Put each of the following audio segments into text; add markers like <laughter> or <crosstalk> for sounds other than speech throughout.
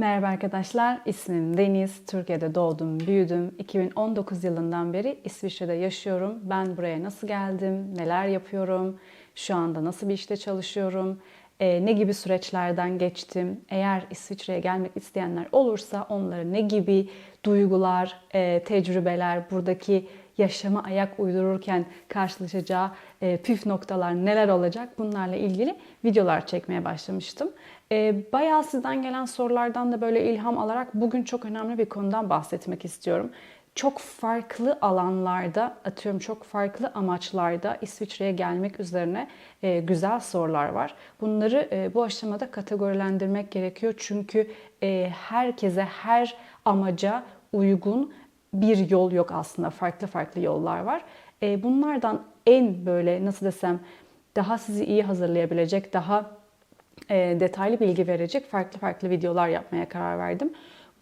Merhaba arkadaşlar, ismim Deniz. Türkiye'de doğdum, büyüdüm. 2019 yılından beri İsviçre'de yaşıyorum. Ben buraya nasıl geldim, neler yapıyorum, şu anda nasıl bir işte çalışıyorum, e, ne gibi süreçlerden geçtim. Eğer İsviçre'ye gelmek isteyenler olursa onlara ne gibi duygular, e, tecrübeler, buradaki yaşama ayak uydururken karşılaşacağı e, püf noktalar neler olacak bunlarla ilgili videolar çekmeye başlamıştım. E, bayağı sizden gelen sorulardan da böyle ilham alarak bugün çok önemli bir konudan bahsetmek istiyorum. Çok farklı alanlarda, atıyorum çok farklı amaçlarda İsviçre'ye gelmek üzerine e, güzel sorular var. Bunları bu aşamada kategorilendirmek gerekiyor çünkü herkese, her amaca uygun bir yol yok aslında. Farklı farklı yollar var. E, bunlardan en böyle nasıl desem daha sizi iyi hazırlayabilecek, daha e, detaylı bilgi verecek farklı farklı videolar yapmaya karar verdim.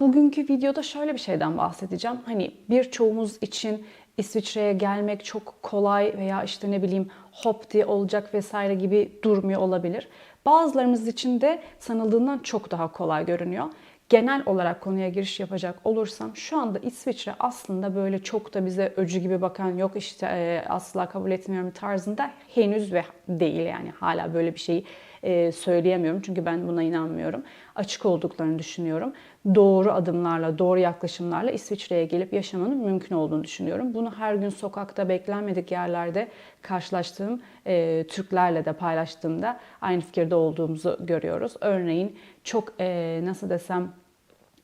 Bugünkü videoda şöyle bir şeyden bahsedeceğim. Hani birçoğumuz için İsviçre'ye gelmek çok kolay veya işte ne bileyim hop diye olacak vesaire gibi durmuyor olabilir. Bazılarımız için de sanıldığından çok daha kolay görünüyor genel olarak konuya giriş yapacak olursam şu anda İsviçre aslında böyle çok da bize öcü gibi bakan yok işte e, asla kabul etmiyorum tarzında henüz ve değil yani hala böyle bir şeyi e, söyleyemiyorum çünkü ben buna inanmıyorum. Açık olduklarını düşünüyorum. Doğru adımlarla, doğru yaklaşımlarla İsviçre'ye gelip yaşamanın mümkün olduğunu düşünüyorum. Bunu her gün sokakta beklenmedik yerlerde karşılaştığım e, Türklerle de paylaştığımda aynı fikirde olduğumuzu görüyoruz. Örneğin çok e, nasıl desem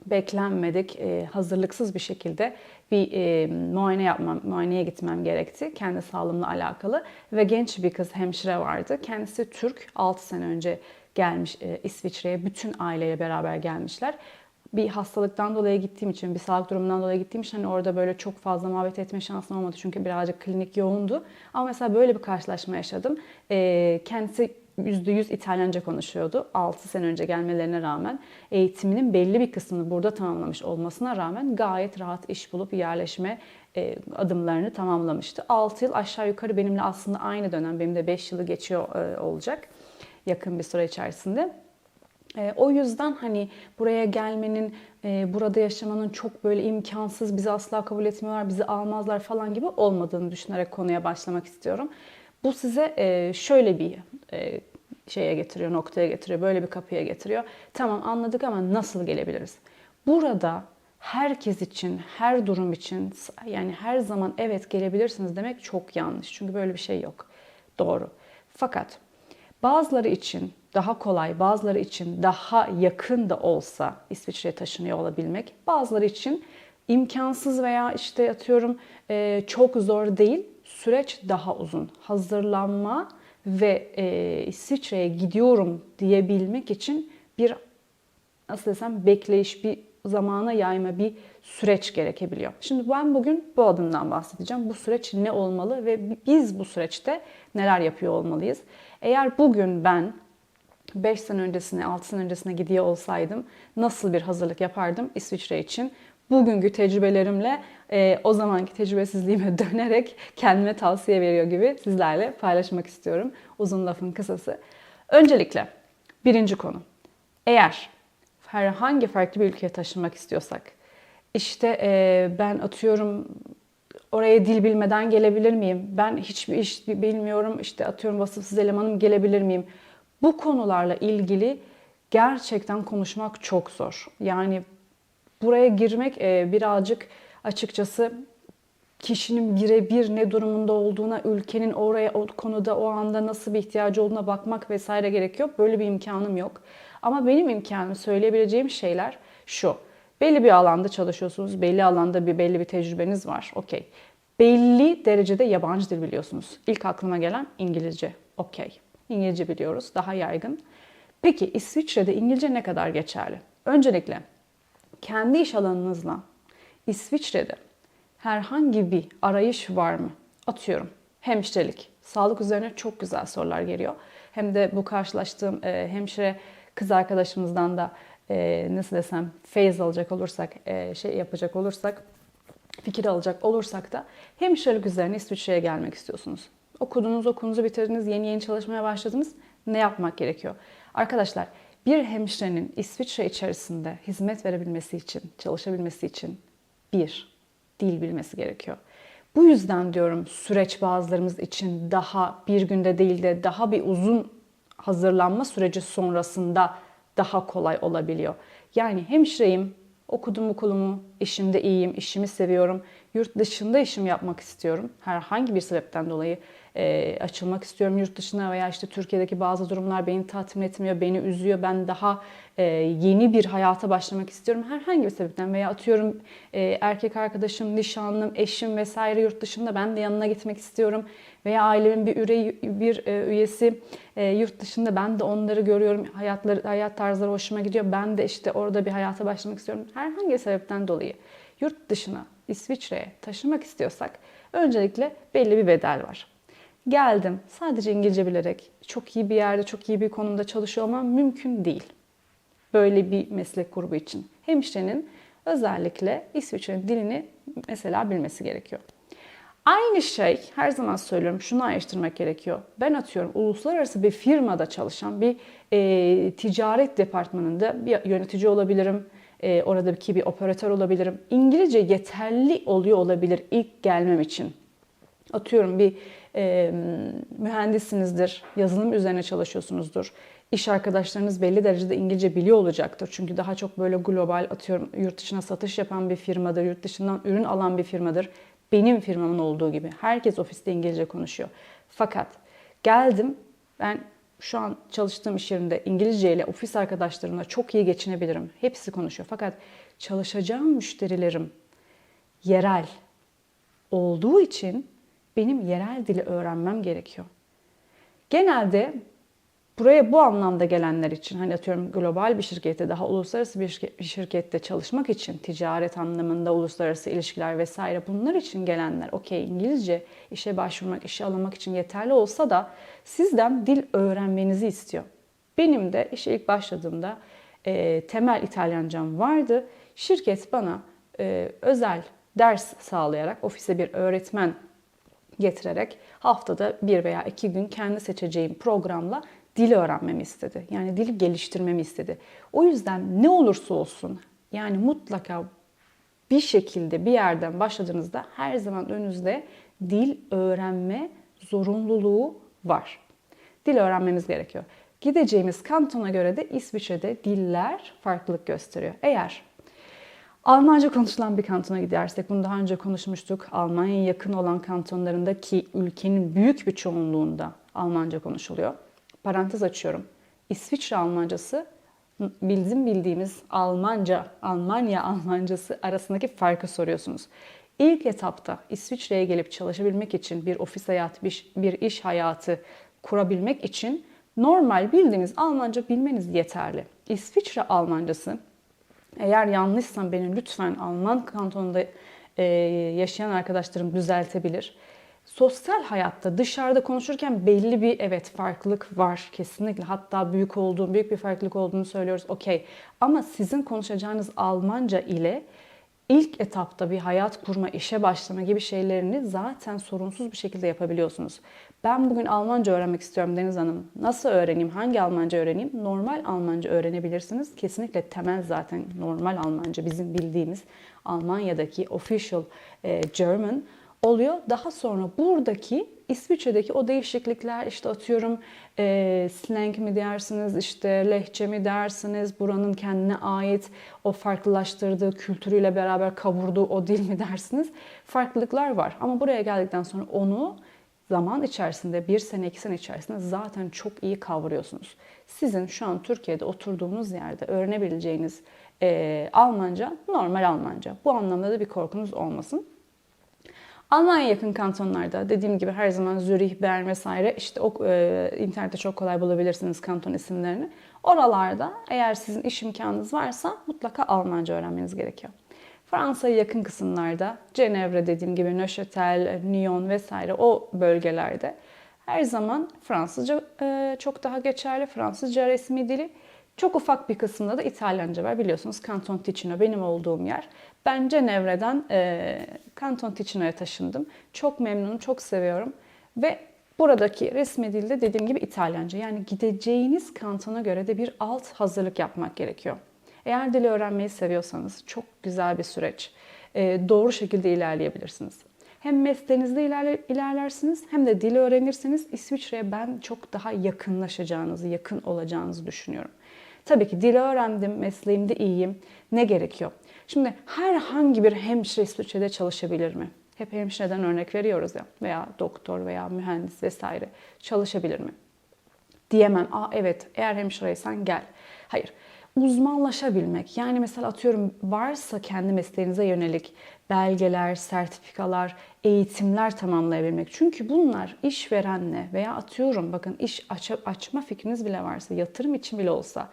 beklenmedik, e, hazırlıksız bir şekilde bir e, muayene yapmam, muayeneye gitmem gerekti. Kendi sağlığımla alakalı ve genç bir kız hemşire vardı. Kendisi Türk, 6 sene önce gelmiş e, İsviçre'ye. Bütün aileyle beraber gelmişler. Bir hastalıktan dolayı gittiğim için, bir sağlık durumundan dolayı gittiğim için hani orada böyle çok fazla muhabbet etme şansım olmadı. Çünkü birazcık klinik yoğundu. Ama mesela böyle bir karşılaşma yaşadım. E, kendisi %100 İtalyanca konuşuyordu. 6 sene önce gelmelerine rağmen eğitiminin belli bir kısmını burada tamamlamış olmasına rağmen gayet rahat iş bulup yerleşme e, adımlarını tamamlamıştı. 6 yıl aşağı yukarı benimle aslında aynı dönem, benim de 5 yılı geçiyor e, olacak yakın bir süre içerisinde. E, o yüzden hani buraya gelmenin, burada yaşamanın çok böyle imkansız, bizi asla kabul etmiyorlar, bizi almazlar falan gibi olmadığını düşünerek konuya başlamak istiyorum. Bu size şöyle bir e, şeye getiriyor, noktaya getiriyor, böyle bir kapıya getiriyor. Tamam anladık ama nasıl gelebiliriz? Burada herkes için, her durum için yani her zaman evet gelebilirsiniz demek çok yanlış. Çünkü böyle bir şey yok. Doğru. Fakat bazıları için daha kolay, bazıları için daha yakın da olsa İsviçre'ye taşınıyor olabilmek, bazıları için imkansız veya işte atıyorum e, çok zor değil süreç daha uzun. Hazırlanma ve e, İsviçre'ye gidiyorum diyebilmek için bir nasıl desem bekleyiş, bir zamana yayma bir süreç gerekebiliyor. Şimdi ben bugün bu adımdan bahsedeceğim. Bu süreç ne olmalı ve biz bu süreçte neler yapıyor olmalıyız? Eğer bugün ben 5 sene öncesine, 6 sene öncesine gidiyor olsaydım nasıl bir hazırlık yapardım İsviçre için? Bugünkü tecrübelerimle e, o zamanki tecrübesizliğime <laughs> dönerek kendime tavsiye veriyor gibi sizlerle paylaşmak istiyorum. Uzun lafın kısası. Öncelikle birinci konu. Eğer herhangi farklı bir ülkeye taşınmak istiyorsak, işte e, ben atıyorum oraya dil bilmeden gelebilir miyim? Ben hiçbir iş bilmiyorum, işte atıyorum vasıfsız elemanım gelebilir miyim? Bu konularla ilgili gerçekten konuşmak çok zor. Yani buraya girmek e, birazcık açıkçası kişinin birebir ne durumunda olduğuna, ülkenin oraya o konuda o anda nasıl bir ihtiyacı olduğuna bakmak vesaire gerekiyor. Böyle bir imkanım yok. Ama benim imkanım söyleyebileceğim şeyler şu. Belli bir alanda çalışıyorsunuz, belli alanda bir belli bir tecrübeniz var. Okey. Belli derecede yabancı dil biliyorsunuz. İlk aklıma gelen İngilizce. Okey. İngilizce biliyoruz, daha yaygın. Peki İsviçre'de İngilizce ne kadar geçerli? Öncelikle kendi iş alanınızla İsviçre'de herhangi bir arayış var mı? Atıyorum hemşirelik, sağlık üzerine çok güzel sorular geliyor. Hem de bu karşılaştığım e, hemşire kız arkadaşımızdan da e, nasıl desem feyiz alacak olursak, e, şey yapacak olursak, fikir alacak olursak da hemşirelik üzerine İsviçre'ye gelmek istiyorsunuz. Okudunuz, okulunuzu bitirdiniz, yeni yeni çalışmaya başladınız. Ne yapmak gerekiyor? Arkadaşlar Bir hemşirenin İsviçre içerisinde hizmet verebilmesi için, çalışabilmesi için bir, dil bilmesi gerekiyor. Bu yüzden diyorum süreç bazılarımız için daha bir günde değil de daha bir uzun hazırlanma süreci sonrasında daha kolay olabiliyor. Yani hemşireyim, okudum okulumu, işimde iyiyim, işimi seviyorum. Yurt dışında işim yapmak istiyorum. Herhangi bir sebepten dolayı e, açılmak istiyorum yurt dışına veya işte Türkiye'deki bazı durumlar beni tatmin etmiyor, beni üzüyor. Ben daha e, yeni bir hayata başlamak istiyorum. Herhangi bir sebepten veya atıyorum e, erkek arkadaşım, nişanlım, eşim vesaire yurt dışında ben de yanına gitmek istiyorum. Veya ailemin bir üreyi, bir e, üyesi e, yurt dışında ben de onları görüyorum. Hayatları, hayat tarzları hoşuma gidiyor. Ben de işte orada bir hayata başlamak istiyorum. Herhangi bir sebepten dolayı yurt dışına, İsviçre'ye taşımak istiyorsak öncelikle belli bir bedel var. Geldim sadece İngilizce bilerek çok iyi bir yerde, çok iyi bir konumda çalışıyor olmam mümkün değil. Böyle bir meslek grubu için. Hemşirenin özellikle İsviçre'nin dilini mesela bilmesi gerekiyor. Aynı şey her zaman söylüyorum şunu ayrıştırmak gerekiyor. Ben atıyorum uluslararası bir firmada çalışan bir e, ticaret departmanında bir yönetici olabilirim. E, oradaki bir operatör olabilirim. İngilizce yeterli oluyor olabilir ilk gelmem için. Atıyorum bir e, mühendisinizdir, yazılım üzerine çalışıyorsunuzdur. İş arkadaşlarınız belli derecede İngilizce biliyor olacaktır. Çünkü daha çok böyle global atıyorum yurt dışına satış yapan bir firmadır, yurt dışından ürün alan bir firmadır. Benim firmamın olduğu gibi. Herkes ofiste İngilizce konuşuyor. Fakat geldim ben şu an çalıştığım iş yerinde İngilizce ile ofis arkadaşlarımla çok iyi geçinebilirim. Hepsi konuşuyor. Fakat çalışacağım müşterilerim yerel olduğu için benim yerel dili öğrenmem gerekiyor. Genelde buraya bu anlamda gelenler için hani atıyorum global bir şirkette daha uluslararası bir şirkette çalışmak için ticaret anlamında uluslararası ilişkiler vesaire bunlar için gelenler okey İngilizce işe başvurmak, işe alınmak için yeterli olsa da sizden dil öğrenmenizi istiyor. Benim de işe ilk başladığımda e, temel İtalyancam vardı. Şirket bana e, özel ders sağlayarak ofise bir öğretmen getirerek haftada bir veya iki gün kendi seçeceğim programla dil öğrenmemi istedi. Yani dil geliştirmemi istedi. O yüzden ne olursa olsun yani mutlaka bir şekilde bir yerden başladığınızda her zaman önünüzde dil öğrenme zorunluluğu var. Dil öğrenmeniz gerekiyor. Gideceğimiz kantona göre de İsviçre'de diller farklılık gösteriyor. Eğer Almanca konuşulan bir kantona gidersek, bunu daha önce konuşmuştuk. Almanya'ya yakın olan kantonlarında ki ülkenin büyük bir çoğunluğunda Almanca konuşuluyor. Parantez açıyorum. İsviçre Almancası bizim bildiğimiz Almanca, Almanya Almancası arasındaki farkı soruyorsunuz. İlk etapta İsviçre'ye gelip çalışabilmek için bir ofis hayatı, bir, iş hayatı kurabilmek için normal bildiğiniz Almanca bilmeniz yeterli. İsviçre Almancası eğer yanlışsam beni lütfen Alman kantonunda yaşayan arkadaşlarım düzeltebilir. Sosyal hayatta dışarıda konuşurken belli bir evet farklılık var kesinlikle. Hatta büyük olduğunu, büyük bir farklılık olduğunu söylüyoruz. Okey. Ama sizin konuşacağınız Almanca ile ilk etapta bir hayat kurma, işe başlama gibi şeylerini zaten sorunsuz bir şekilde yapabiliyorsunuz. Ben bugün Almanca öğrenmek istiyorum Deniz Hanım. Nasıl öğreneyim? Hangi Almanca öğreneyim? Normal Almanca öğrenebilirsiniz. Kesinlikle temel zaten normal Almanca bizim bildiğimiz Almanya'daki official e, German oluyor. Daha sonra buradaki İsviçre'deki o değişiklikler işte atıyorum e, slang mi dersiniz işte lehçe mi dersiniz buranın kendine ait o farklılaştırdığı kültürüyle beraber kavurduğu o dil mi dersiniz farklılıklar var. Ama buraya geldikten sonra onu zaman içerisinde bir sene iki sene içerisinde zaten çok iyi kavruyorsunuz. Sizin şu an Türkiye'de oturduğunuz yerde öğrenebileceğiniz e, Almanca normal Almanca. Bu anlamda da bir korkunuz olmasın. Almanya yakın kantonlarda dediğim gibi her zaman Zürih, Bern vesaire işte o e, internette çok kolay bulabilirsiniz kanton isimlerini. Oralarda eğer sizin iş imkanınız varsa mutlaka Almanca öğrenmeniz gerekiyor. Fransa'ya yakın kısımlarda Cenevre dediğim gibi Neuchâtel, Nyon vesaire o bölgelerde her zaman Fransızca e, çok daha geçerli. Fransızca resmi dili. Çok ufak bir kısımda da İtalyanca var. Biliyorsunuz Kanton Ticino benim olduğum yer. Ben Cenevre'den e, Kanton Ticino'ya taşındım. Çok memnunum, çok seviyorum. Ve Buradaki resmi dilde dediğim gibi İtalyanca. Yani gideceğiniz kantona göre de bir alt hazırlık yapmak gerekiyor. Eğer dili öğrenmeyi seviyorsanız çok güzel bir süreç. Ee, doğru şekilde ilerleyebilirsiniz. Hem mesleğinizde ilerle, ilerlersiniz hem de dili öğrenirseniz İsviçre'ye ben çok daha yakınlaşacağınızı, yakın olacağınızı düşünüyorum. Tabii ki dili öğrendim, mesleğimde iyiyim. Ne gerekiyor? Şimdi herhangi bir hemşire İsviçre'de çalışabilir mi? Hep hemşireden örnek veriyoruz ya veya doktor veya mühendis vesaire çalışabilir mi? Diyemem. Aa evet eğer hemşireysen gel. Hayır. Uzmanlaşabilmek. Yani mesela atıyorum varsa kendi mesleğinize yönelik belgeler, sertifikalar, eğitimler tamamlayabilmek. Çünkü bunlar işverenle veya atıyorum bakın iş aç açma fikriniz bile varsa, yatırım için bile olsa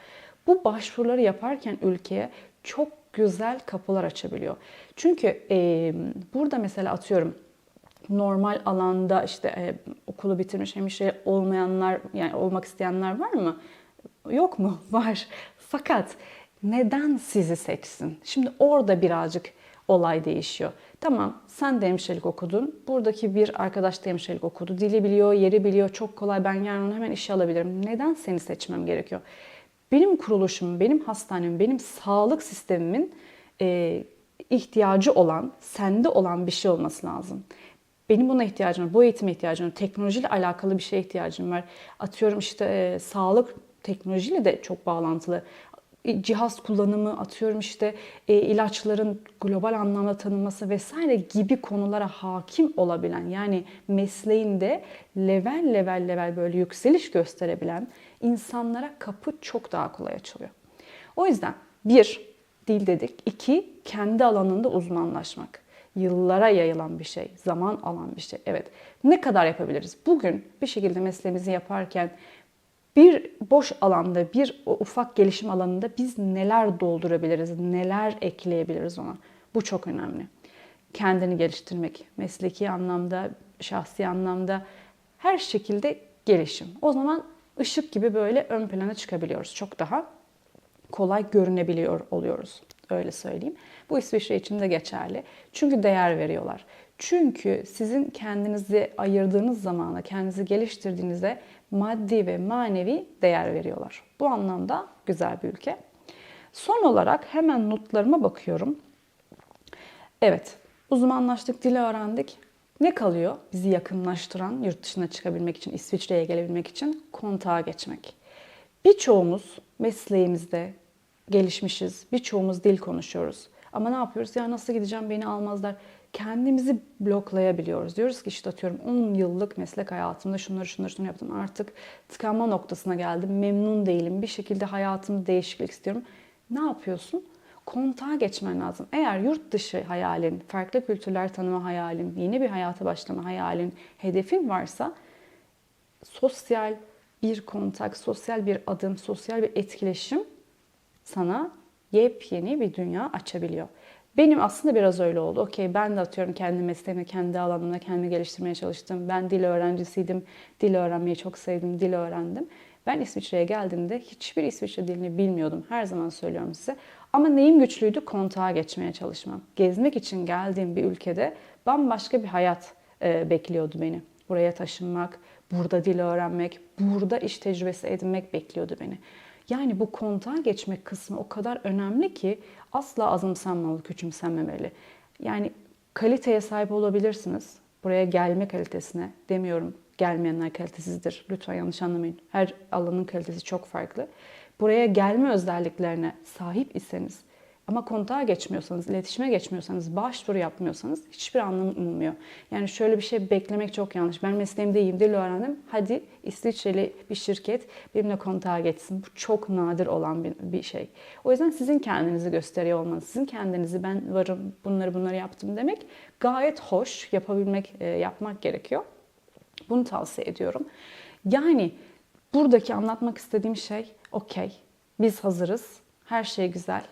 bu başvuruları yaparken ülkeye çok güzel kapılar açabiliyor. Çünkü e, burada mesela atıyorum normal alanda işte e, okulu bitirmiş hemşire olmayanlar yani olmak isteyenler var mı? Yok mu? <laughs> Var. Fakat neden sizi seçsin? Şimdi orada birazcık olay değişiyor. Tamam sen de hemşirelik okudun. Buradaki bir arkadaş da hemşirelik okudu. Dili biliyor, yeri biliyor. Çok kolay ben yarın onu hemen işe alabilirim. Neden seni seçmem gerekiyor? Benim kuruluşum, benim hastanem, benim sağlık sistemimin e, ihtiyacı olan, sende olan bir şey olması lazım. Benim buna ihtiyacım var, bu eğitime ihtiyacım var, teknolojiyle alakalı bir şeye ihtiyacım var. Atıyorum işte e, sağlık teknolojiyle de çok bağlantılı. E, cihaz kullanımı, atıyorum işte e, ilaçların global anlamda tanınması vesaire gibi konulara hakim olabilen yani mesleğinde level level level böyle yükseliş gösterebilen insanlara kapı çok daha kolay açılıyor. O yüzden bir, dil dedik. iki kendi alanında uzmanlaşmak. Yıllara yayılan bir şey, zaman alan bir şey. Evet, ne kadar yapabiliriz? Bugün bir şekilde mesleğimizi yaparken bir boş alanda, bir ufak gelişim alanında biz neler doldurabiliriz, neler ekleyebiliriz ona? Bu çok önemli. Kendini geliştirmek, mesleki anlamda, şahsi anlamda her şekilde gelişim. O zaman ışık gibi böyle ön plana çıkabiliyoruz. Çok daha kolay görünebiliyor oluyoruz. Öyle söyleyeyim. Bu İsviçre için de geçerli. Çünkü değer veriyorlar. Çünkü sizin kendinizi ayırdığınız zamana, kendinizi geliştirdiğinizde maddi ve manevi değer veriyorlar. Bu anlamda güzel bir ülke. Son olarak hemen notlarıma bakıyorum. Evet, uzmanlaştık, dili öğrendik. Ne kalıyor? Bizi yakınlaştıran, yurt dışına çıkabilmek için, İsviçre'ye gelebilmek için kontağa geçmek. Birçoğumuz mesleğimizde gelişmişiz. Birçoğumuz dil konuşuyoruz. Ama ne yapıyoruz? Ya nasıl gideceğim beni almazlar. Kendimizi bloklayabiliyoruz. Diyoruz ki işte atıyorum 10 yıllık meslek hayatımda şunları şunları şunları yaptım. Artık tıkanma noktasına geldim. Memnun değilim. Bir şekilde hayatımda değişiklik istiyorum. Ne yapıyorsun? kontağa geçmen lazım. Eğer yurt dışı hayalin, farklı kültürler tanıma hayalin, yeni bir hayata başlama hayalin, hedefin varsa sosyal bir kontak, sosyal bir adım, sosyal bir etkileşim sana yepyeni bir dünya açabiliyor. Benim aslında biraz öyle oldu. Okey ben de atıyorum kendi mesleğime, kendi alanımda kendi geliştirmeye çalıştım. Ben dil öğrencisiydim. Dil öğrenmeyi çok sevdim. Dil öğrendim. Ben İsviçre'ye geldiğimde hiçbir İsviçre dilini bilmiyordum. Her zaman söylüyorum size. Ama neyim güçlüydü? Kontağa geçmeye çalışmam. Gezmek için geldiğim bir ülkede bambaşka bir hayat e, bekliyordu beni. Buraya taşınmak, burada dil öğrenmek, burada iş tecrübesi edinmek bekliyordu beni. Yani bu kontağa geçmek kısmı o kadar önemli ki asla azımsanmalı, küçümsenmemeli. Yani kaliteye sahip olabilirsiniz. Buraya gelme kalitesine demiyorum gelmeyenler kalitesizdir. Lütfen yanlış anlamayın. Her alanın kalitesi çok farklı. Buraya gelme özelliklerine sahip iseniz ama kontağa geçmiyorsanız, iletişime geçmiyorsanız, başvuru yapmıyorsanız hiçbir anlamı olmuyor. Yani şöyle bir şey beklemek çok yanlış. Ben mesleğimde iyiyim, dil öğrendim. Hadi İsviçreli bir şirket benimle kontağa geçsin. Bu çok nadir olan bir, bir şey. O yüzden sizin kendinizi gösteriyor olmanız, sizin kendinizi ben varım, bunları bunları yaptım demek gayet hoş. Yapabilmek, e, yapmak gerekiyor. Bunu tavsiye ediyorum. Yani buradaki anlatmak istediğim şey okey. Biz hazırız. Her şey güzel.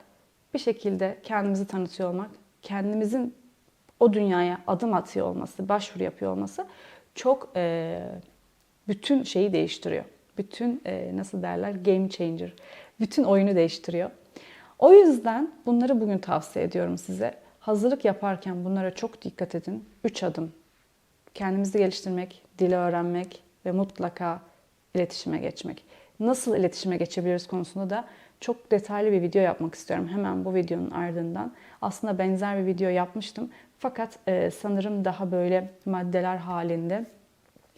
Bir şekilde kendimizi tanıtıyor olmak, kendimizin o dünyaya adım atıyor olması, başvuru yapıyor olması çok e, bütün şeyi değiştiriyor. Bütün e, nasıl derler game changer. Bütün oyunu değiştiriyor. O yüzden bunları bugün tavsiye ediyorum size. Hazırlık yaparken bunlara çok dikkat edin. Üç adım kendimizi geliştirmek, dili öğrenmek ve mutlaka iletişime geçmek. Nasıl iletişime geçebiliriz konusunda da çok detaylı bir video yapmak istiyorum. Hemen bu videonun ardından. Aslında benzer bir video yapmıştım. Fakat e, sanırım daha böyle maddeler halinde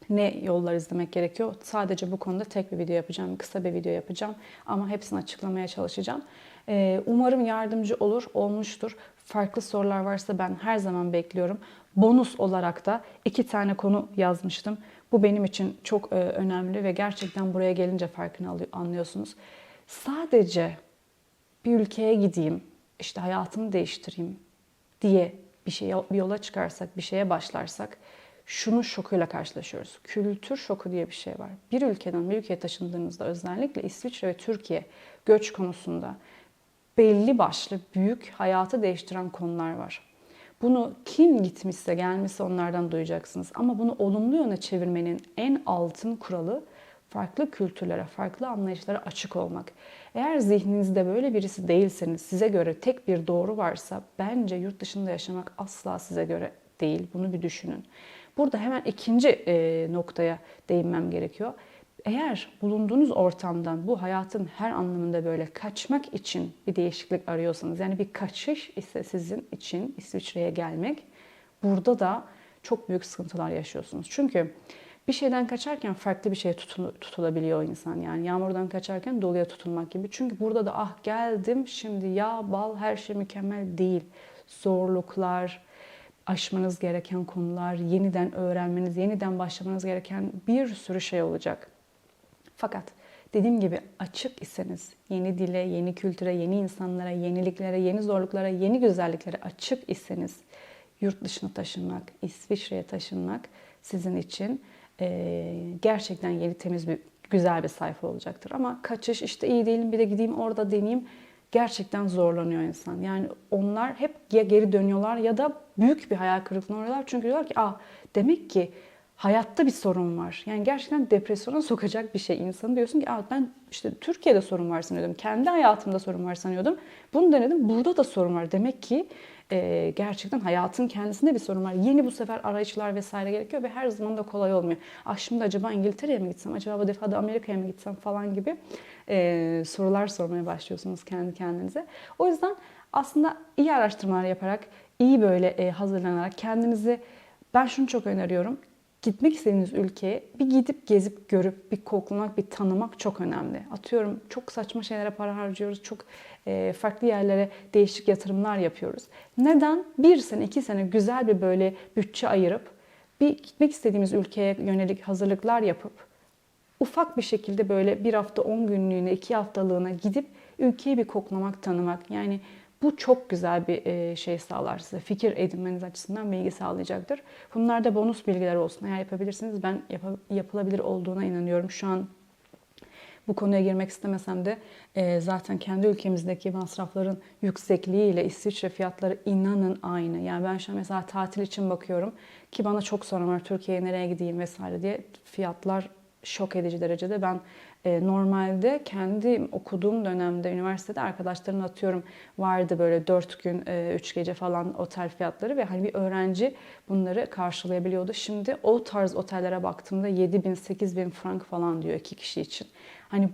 ne yollar izlemek gerekiyor? Sadece bu konuda tek bir video yapacağım, kısa bir video yapacağım ama hepsini açıklamaya çalışacağım. Ee, umarım yardımcı olur, olmuştur. Farklı sorular varsa ben her zaman bekliyorum. Bonus olarak da iki tane konu yazmıştım. Bu benim için çok e, önemli ve gerçekten buraya gelince farkını anlıyorsunuz. Sadece bir ülkeye gideyim, işte hayatımı değiştireyim diye bir şey bir yola çıkarsak, bir şeye başlarsak şunun şokuyla karşılaşıyoruz. Kültür şoku diye bir şey var. Bir ülkeden bir ülkeye taşındığınızda özellikle İsviçre ve Türkiye göç konusunda belli başlı büyük hayatı değiştiren konular var. Bunu kim gitmişse gelmişse onlardan duyacaksınız. Ama bunu olumlu yöne çevirmenin en altın kuralı farklı kültürlere, farklı anlayışlara açık olmak. Eğer zihninizde böyle birisi değilseniz, size göre tek bir doğru varsa bence yurt dışında yaşamak asla size göre değil. Bunu bir düşünün. Burada hemen ikinci e, noktaya değinmem gerekiyor. Eğer bulunduğunuz ortamdan bu hayatın her anlamında böyle kaçmak için bir değişiklik arıyorsanız yani bir kaçış ise sizin için İsviçre'ye gelmek burada da çok büyük sıkıntılar yaşıyorsunuz. Çünkü bir şeyden kaçarken farklı bir şeye tutun, tutulabiliyor insan. Yani yağmurdan kaçarken doluya tutunmak gibi. Çünkü burada da ah geldim şimdi ya bal her şey mükemmel değil. Zorluklar, aşmanız gereken konular, yeniden öğrenmeniz, yeniden başlamanız gereken bir sürü şey olacak. Fakat dediğim gibi açık iseniz, yeni dile, yeni kültüre, yeni insanlara, yeniliklere, yeni zorluklara, yeni güzelliklere açık iseniz yurt dışına taşınmak, İsviçre'ye taşınmak sizin için e, gerçekten yeni temiz bir güzel bir sayfa olacaktır. Ama kaçış işte iyi değilim bir de gideyim orada deneyeyim gerçekten zorlanıyor insan. Yani onlar hep ya geri dönüyorlar ya da büyük bir hayal kırıklığına uğruyorlar. Çünkü diyorlar ki ah demek ki hayatta bir sorun var. Yani gerçekten depresyona sokacak bir şey. İnsanı diyorsun ki ah ben işte Türkiye'de sorun var sanıyordum. Kendi hayatımda sorun var sanıyordum. Bunu denedim. Burada da sorun var. Demek ki e, gerçekten hayatın kendisinde bir sorun var. Yeni bu sefer arayışlar vesaire gerekiyor ve her zaman da kolay olmuyor. Ah şimdi acaba İngiltere'ye mi gitsem, acaba bu defa da Amerika'ya mı gitsem falan gibi e, sorular sormaya başlıyorsunuz kendi kendinize. O yüzden aslında iyi araştırmalar yaparak, iyi böyle e, hazırlanarak kendinizi ben şunu çok öneriyorum gitmek istediğiniz ülkeye bir gidip gezip görüp bir koklamak, bir tanımak çok önemli. Atıyorum çok saçma şeylere para harcıyoruz. Çok farklı yerlere değişik yatırımlar yapıyoruz. Neden? Bir sene, iki sene güzel bir böyle bütçe ayırıp bir gitmek istediğimiz ülkeye yönelik hazırlıklar yapıp ufak bir şekilde böyle bir hafta, on günlüğüne, iki haftalığına gidip ülkeyi bir koklamak, tanımak. Yani bu çok güzel bir e, şey sağlar size. Fikir edinmeniz açısından bilgi sağlayacaktır. Bunlar da bonus bilgiler olsun. Eğer yapabilirsiniz ben yap yapılabilir olduğuna inanıyorum. Şu an bu konuya girmek istemesem de e, zaten kendi ülkemizdeki masrafların yüksekliğiyle İsviçre fiyatları inanın aynı. Yani ben şu an mesela tatil için bakıyorum ki bana çok soran var Türkiye'ye nereye gideyim vesaire diye fiyatlar şok edici derecede. Ben normalde kendi okuduğum dönemde üniversitede arkadaşlarımla atıyorum vardı böyle 4 gün 3 e, gece falan otel fiyatları ve hani bir öğrenci bunları karşılayabiliyordu. Şimdi o tarz otellere baktığımda 7 bin 8 bin frank falan diyor iki kişi için. Hani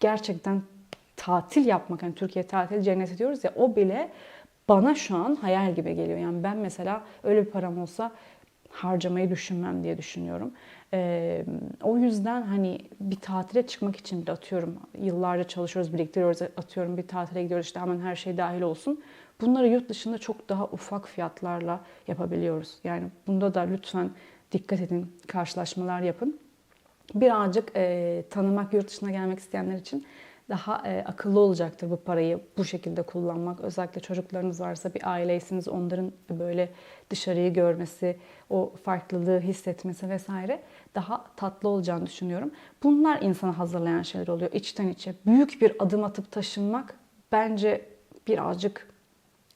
gerçekten tatil yapmak hani Türkiye tatil cennet diyoruz ya o bile bana şu an hayal gibi geliyor. Yani ben mesela öyle bir param olsa harcamayı düşünmem diye düşünüyorum. Ee, o yüzden hani bir tatile çıkmak için bile atıyorum yıllarca çalışıyoruz, biriktiriyoruz, atıyorum bir tatile gidiyoruz işte hemen her şey dahil olsun. Bunları yurt dışında çok daha ufak fiyatlarla yapabiliyoruz. Yani bunda da lütfen dikkat edin, karşılaşmalar yapın. Birazcık e, tanımak, yurt dışına gelmek isteyenler için daha e, akıllı olacaktır bu parayı bu şekilde kullanmak. Özellikle çocuklarınız varsa bir aileysiniz onların böyle dışarıyı görmesi, o farklılığı hissetmesi vesaire daha tatlı olacağını düşünüyorum. Bunlar insanı hazırlayan şeyler oluyor içten içe. Büyük bir adım atıp taşınmak bence birazcık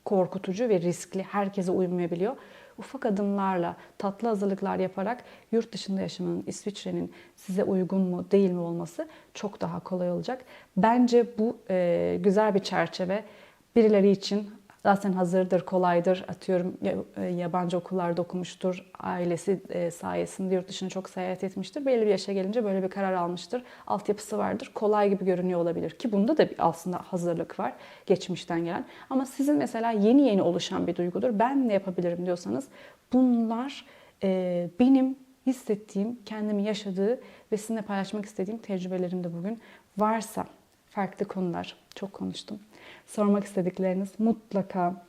korkutucu ve riskli. Herkese uymayabiliyor ufak adımlarla, tatlı hazırlıklar yaparak yurt dışında yaşamanın, İsviçre'nin size uygun mu, değil mi olması çok daha kolay olacak. Bence bu e, güzel bir çerçeve. Birileri için zaten hazırdır, kolaydır. Atıyorum e, yabancı okullarda okumuştur. Ailesi e, sayesinde yurt dışına çok seyahat etmiştir. Belli bir yaşa gelince böyle bir karar almıştır. Altyapısı vardır. Kolay gibi görünüyor olabilir ki bunda da bir aslında hazırlık var geçmişten gelen. Ama sizin mesela yeni yeni oluşan bir duygudur. Ben ne yapabilirim diyorsanız bunlar e, benim hissettiğim, kendimi yaşadığı ve sizinle paylaşmak istediğim tecrübelerim de bugün varsa farklı konular, çok konuştum. Sormak istedikleriniz mutlaka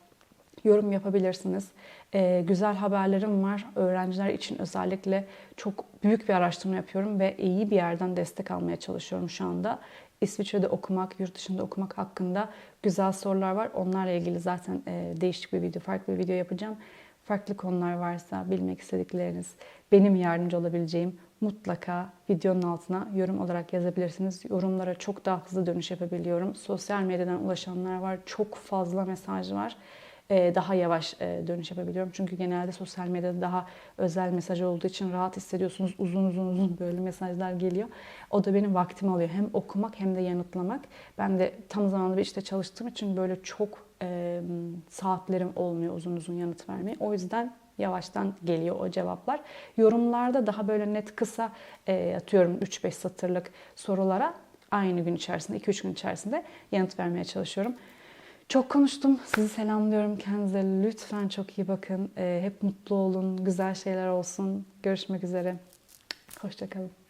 yorum yapabilirsiniz. Ee, güzel haberlerim var. Öğrenciler için özellikle çok büyük bir araştırma yapıyorum ve iyi bir yerden destek almaya çalışıyorum şu anda. İsviçre'de okumak, yurt dışında okumak hakkında güzel sorular var. Onlarla ilgili zaten e, değişik bir video, farklı bir video yapacağım. Farklı konular varsa bilmek istedikleriniz, benim yardımcı olabileceğim mutlaka videonun altına yorum olarak yazabilirsiniz. Yorumlara çok daha hızlı dönüş yapabiliyorum. Sosyal medyadan ulaşanlar var. Çok fazla mesaj var. Ee, daha yavaş e, dönüş yapabiliyorum. Çünkü genelde sosyal medyada daha özel mesaj olduğu için rahat hissediyorsunuz. Uzun uzun uzun böyle mesajlar geliyor. O da benim vaktimi alıyor. Hem okumak hem de yanıtlamak. Ben de tam zamanlı bir işte çalıştığım için böyle çok e, saatlerim olmuyor uzun uzun yanıt vermeye. O yüzden yavaştan geliyor o cevaplar. Yorumlarda daha böyle net kısa e, atıyorum 3-5 satırlık sorulara aynı gün içerisinde 2-3 gün içerisinde yanıt vermeye çalışıyorum. Çok konuştum. Sizi selamlıyorum. Kendinize lütfen çok iyi bakın. E, hep mutlu olun. Güzel şeyler olsun. Görüşmek üzere. Hoşçakalın.